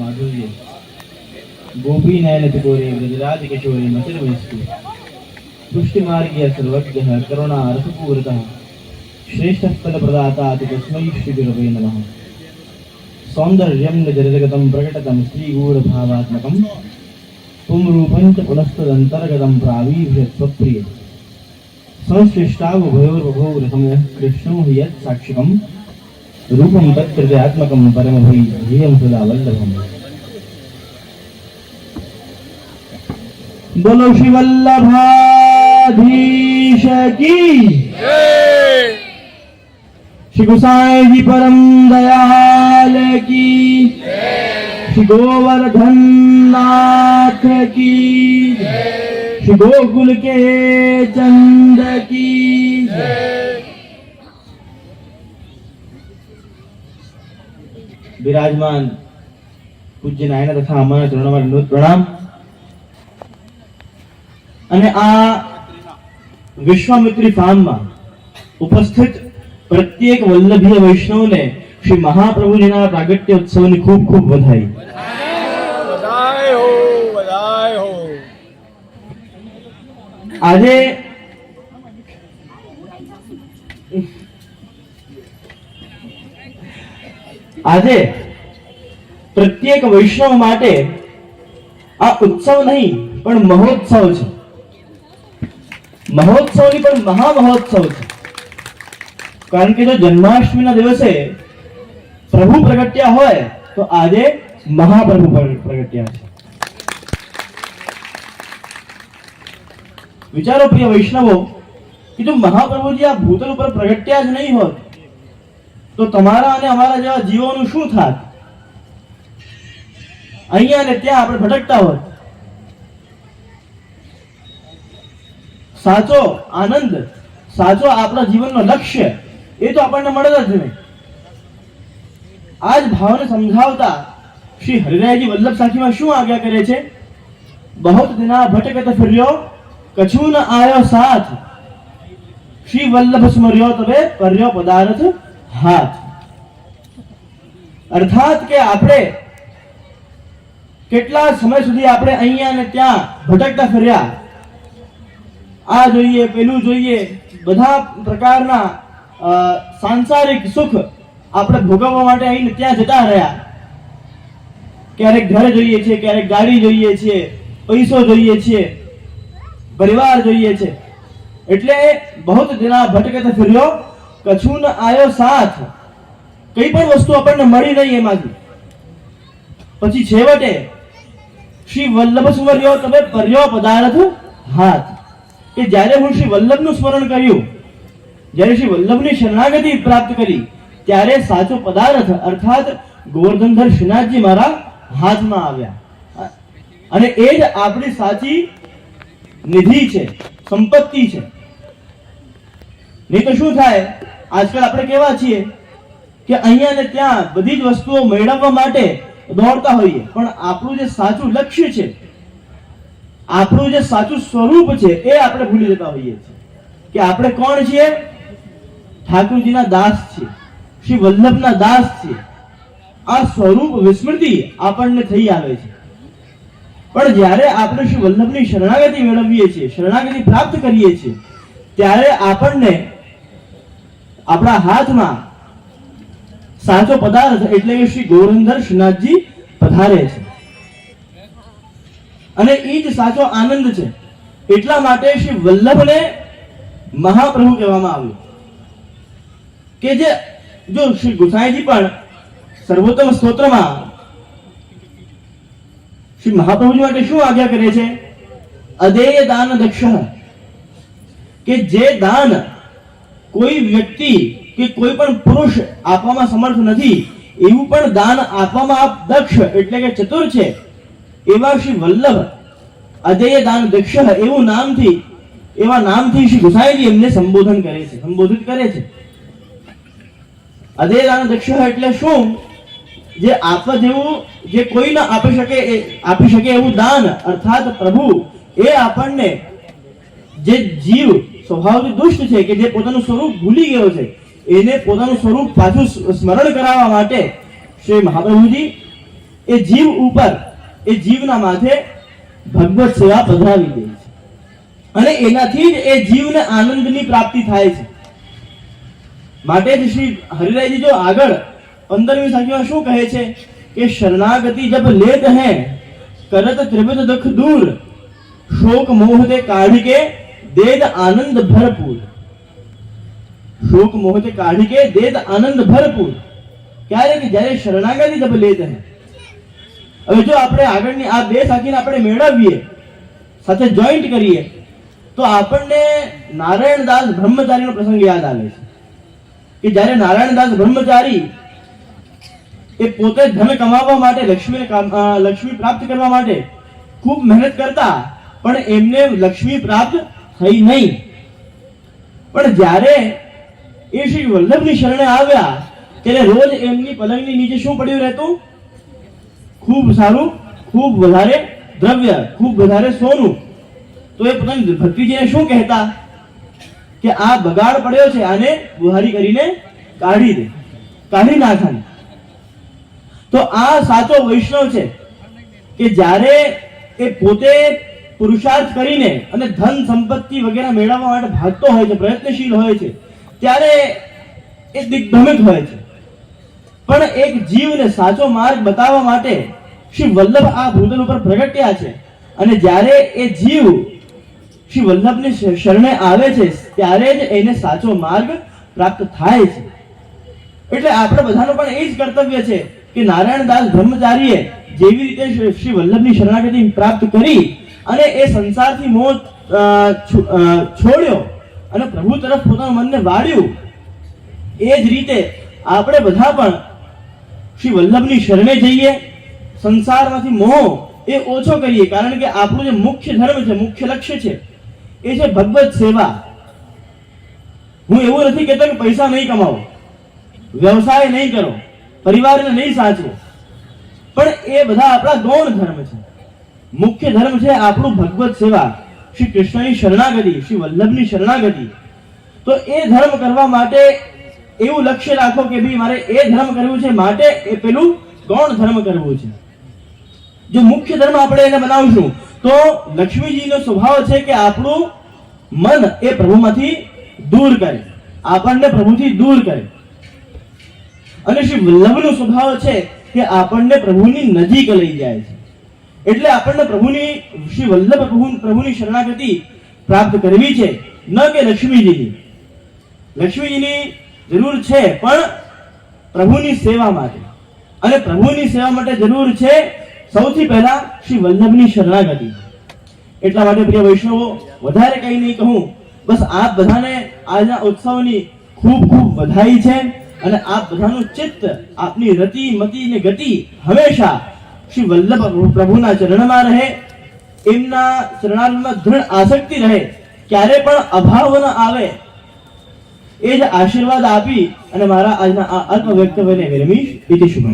माधुर्य गोपी नयन तिकोरे ब्रजराज किशोरे मतिर वयस्कु पुष्टिमार्गीय सर्वज्ञः करुणा रसपूरतः श्रेष्ठः फलप्रदाता अति तस्मै श्रीगुरवे नमः सौन्दर्यं निजरजगतं प्रकटतं श्रीगूढभावात्मकं पुंरूपं च पुनस्तदन्तर्गतं प्रावीभ्यत् स्वप्रिय संश्लिष्टावुभयोर्वभोरसमयः कृष्णो हि यत् साक्षिकं रूपं तत्कृत्यात्मकं परमभै ध्येयं सदा वल्लभम् बोलो श्री वल्लभाधीश की श्री गुसाई जी परम दयाल की श्री गोवर्धन नाथ की श्री गोकुल के चंद की બિરાજમાન પૂજ્ય નાયના તથા અમારા ચરણોમાં વિનોદ પ્રણામ. અને આ વિશ્વામિત્રી ફાર્મમાં ઉપસ્થિત પ્રત્યેક વલ્લભીય વૈષ્ણવને શ્રી મહાપ્રભુજીના પ્રાગટ્ય ઉત્સવની ખૂબ ખૂબ વધાઈ આજે આજે પ્રત્યેક વૈષ્ણવ માટે આ ઉત્સવ નહીં, પણ મહોત્સવ છે. મહોત્સવની પણ મહા મહોત્સવ છે. કારણ કે જો જન્માષ્ટમીના દિવસે પ્રભુ પ્રગટ્યા હોય, તો આજે મહાપ્રભુ પ્રગટ્યા છે. વિચારો પ્રિય વૈષ્ણવો, કે જો મહાપ્રભુજી આ ભૂતલ ઉપર પ્રગટ્યા જ નહીં હોત તો તમારા અને અમારા જેવા જીવોનું શું થાત? અહીંયા ને ત્યાં આપણે ભટકતા હોય. સાચો આનંદ, સાચો આપણા જીવનનો લક્ષ્ય, એ તો આપણને મળે જ નહીં. આ જ ભાવને સમજાવતા શ્રી હરિરાયજી વલ્લભ સાખીમાં શું આજ્ઞા કરે છે? બહુત દિના ભટકત ફર્યો કછું ન આયો સાથ. શ્રી વલ્લભ સ્મર્યો તમે કર્યો પદાર્થ હાથ. અર્થાત કે આપણે કેટલા સમય સુધી આપણે અહીંયા ને ત્યાં ભટકતા ફર્યા? આ જોઈએ, પેલું જોઈએ. બધા પ્રકારના સાંસારિક સુખ આપણે ભોગવવા માટે અહીં ત્યાં જતા રહ્યા. ક્યારેક ઘર જોઈએ છે ક્યારેક ગાડી જોઈએ છે પૈસો જોઈએ છે પરિવાર જોઈએ છે. એટલે બહુ દિના ભટકત ફર્યો. કછું ન આયો સાથ. કઈ પણ વસ્તુ આપણને મળી રહી એમાંથી. પછી છેવટે, શ્રી વલ્લભ સુવર્યો તમે પર્યો પદાર્થ હાથ. કે જ્યારે હું શ્રી વલ્લભનું સ્મરણ કર્યું, જ્યારે શ્રી વલ્લભની શરણાગતિ પ્રાપ્ત કરી, ત્યારે સાચો પદાર્થ અર્થાત ગોવર્ધનધર શ્રીનાથજી મારા હાથમાં આવ્યા. અને એ જ આપણી સાચી નિધિ છે, સંપત્તિ છે. નહીં તો શું થાય? આજકાલ આપણે કેવા છીએ કે અહીંયા ને ત્યાં બધી જ વસ્તુઓ મેળવવા માટે દોડતા હોઈએ. પણ આપણું જે સાચું લક્ષ્ય છે, આપણું જે સાચું સ્વરૂપ છે, એ આપણે ભૂલી જતા હોઈએ છીએ. કે આપણે કોણ છીએ? ઠાકુરજીના દાસ છીએ. શ્રી વલ્લભના દાસ છીએ. આ સ્વરૂપ વિસ્મૃતિ આપણને થઈ આવે છે. પણ જ્યારે આપણે શ્રી વલ્લભની શરણાગતિ મેળવીએ છીએ, શરણાગતિ પ્રાપ્ત કરીએ છીએ, ત્યારે આપણને આપણા હાથમાં સાચો પદાર્થ એટલે કે શ્રી ગોરંધર શ્રીનાથજી પધારે છે. અને એ જ સાચો આનંદ છે. એટલા માટે શ્રી વલ્લભને મહાપ્રભુ કહેવામાં આવ્યું. કે જે, જો શ્રી ગુસાઈજી પણ સર્વોત્તમ સ્તોત્રમાં શ્રી મહાપ્રભુજી માટે શું આજ્ઞા કરે છે? અદેય દાન દક્ષ. કે જે દાન કોઈ વ્યક્તિ કે કોઈ પણ પુરુષ આપવામાં સમર્થ નથી, એવું પણ દાન આપવામાં આપ દક્ષ એટલે કે ચતુર છે. એવા શ્રી વલ્લભ અજય દાન દક્ષ એવું નામથી, એવા નામથી શ્રી ગુસાઈજી એમને સંબોધન કરે છે, સંબોધિત કરે છે. અજેય દાન દક્ષ એટલે શું? જે આપવા જેવું, જે કોઈ ના આપી શકે આપી શકે એવું દાન, અર્થાત પ્રભુ, એ આપણને જે જીવ સ્વભાવથી દુષ્ટ છે કે જે પોતાનું સ્વરૂપ ભૂલી ગયો છે, એને પોતાનું સ્વરૂપ પાછું સ્મરણ કરાવવા માટે શ્રી મહાપ્રભુજી એ જીવ ઉપર, એ જીવના માથે ભગવત સેવા પધરાવી દે છે. અને એનાથી જ એ જીવને આનંદની પ્રાપ્તિ થાય છે. માટે જ શ્રી હરિરાયજી જો આગળ પંદરમી સાખીમાં શું કહે છે કે, શરણાગતિ જબ લેત હૈ, કરત ત્રિવિધ દુઃખ દૂર, શોક મોહ તે કાઢી કે દેદ આનંદ ભરપૂર શોક મોહ તે કાઢી કે દેદ આનંદ ભરપૂર ક્યારે કે જ્યારે શરણાગતિ જબ લેત હૈ હવે જો આપણે આગળની આ બે સાખીને આપણે મેળવીએ સાથે જોઈન્ટ કરીએ તો આપણને નારાયણદાસ બ્રહ્મચારીનો પ્રસંગ યાદ આવે છે કે જ્યારે નારાયણદાસ બ્રહ્મચારી એ પોતે ધન કમાવવા માટે, લક્ષ્મી લક્ષ્મી પ્રાપ્ત કરવા માટે ખૂબ મહેનત કરતા, પણ એમને લક્ષ્મી પ્રાપ્ત થઈ નહીં. પણ જ્યારે એ શ્રી વલ્લભની શરણે આવ્યા, ત્યારે રોજ એમની પલંગની નીચે શું પડ્યું રહેતું? ખૂબ સારું, ખૂબ વધારે દ્રવ્ય, ખૂબ વધારે સોનું. તો એ પતંગ ભક્તિજીને શું કહેતા? કે આ બગાડ પડ્યો છે, આને બુહારી કરીને કાઢી દે. કાઢી નાખાને તો આ સાચો વૈષ્ણવ છે કે જ્યારે એ પોતે પુરુષાર્થ કરીને અને ધન સંપત્તિ વગેરે મેળવવા માટે ભાગતો હોય છે, પ્રયત્નશીલ હોય છે, ત્યારે એ દિગ્ભ્રમિત હોય છે. પણ એક જીવને સાચો માર્ગ બતાવવા માટે શ્રી વલ્લભ આ ભૂતલ ઉપર પ્રગટ્યા છે. અને જ્યારે એ જીવ શ્રી વલ્લભની શરણે આવે છે, ત્યારે જ એને સાચો માર્ગ પ્રાપ્ત થાય છે. એટલે આપણે બધાનું પણ એ જ કર્તવ્ય છે કે નારાયણદાસ બ્રહ્મચારીએ જેવી રીતે શ્રી વલ્લભની શરણાગતિ પ્રાપ્ત કરી અને એ સંસારથી મોહ છોડ્યો અને પ્રભુ તરફ પોતાના મનને વાળ્યું, એ જ રીતે આપણે બધા પણ શ્રી વલ્લભની શરણે જઈએ, સંસારમાંથી મોહ એ ઓછો કરીએ, કારણ કે આપણું જે મુખ્ય ધર્મ છે, મુખ્ય લક્ષ્ય છે, એ છે ભગવત સેવા. હું એવું નથી કહેતો કે પૈસા નહીં કમાવો, વ્યવસાય નહીં કરો, પરિવારને નહીં સાચવો, પણ એ બધા આપણા ગૌણ ધર્મ છે. મુખ્ય ધર્મ છે આપણું ભગવત સેવા. શ્રી કૃષ્ણની શરણાગતિ, શ્રી વલ્લભની શરણાગતિ. તો એ ધર્મ કરવા માટે એવું લક્ષ્ય રાખો કે ભાઈ મારે એ ધર્મ કરવું છે, માટે એ પેલું ગૌણ ધર્મ કરવું છે. જો મુખ્ય ધર્મ આપણે એને બનાવશું, તો લક્ષ્મીજીનો સ્વભાવ છે કે આપણું મન એ પ્રભુમાંથી દૂર કરે. આપણને પ્રભુથી દૂર કરે. અને શ્રી વલ્લભનો સ્વભાવ છે કે આપણને પ્રભુની નજીક લઈ જાય છે. એટલે આપણને પ્રભુની શ્રી વલ્લભ પ્રભુ પ્રભુની શરણાગતિ પ્રાપ્ત કરવી છે, ન કે લક્ષ્મીજીની. લક્ષ્મીજીની જરૂર છે, પણ પ્રભુની સેવા માટે. અને પ્રભુની સેવા માટે જરૂર છે સૌથી પહેલા શ્રી વલ્લભની શરણાગતિ. એટલા માટે પ્રિય વૈષ્ણવો, વધારે કંઈ નહીં કહું. બસ આપ બધાને આજના ઉત્સવની ખૂબ ખૂબ વધાઈ છે અને આપ બધાનું ચિત્ત આપની રતિ, મતિ ને ગતિ હંમેશા શ્રી વલ્લભ પ્રભુના ચરણમાં રહે, એમના ચરણારમાં દૃઢ આસક્તિ રહે, ક્યારે પણ અભાવ ન આવે, એ જ આશીર્વાદ આપી અને મારા આજના આ અલ્પ વ્યક્તવ્યને વિરમીશ ઇતિ શુભમ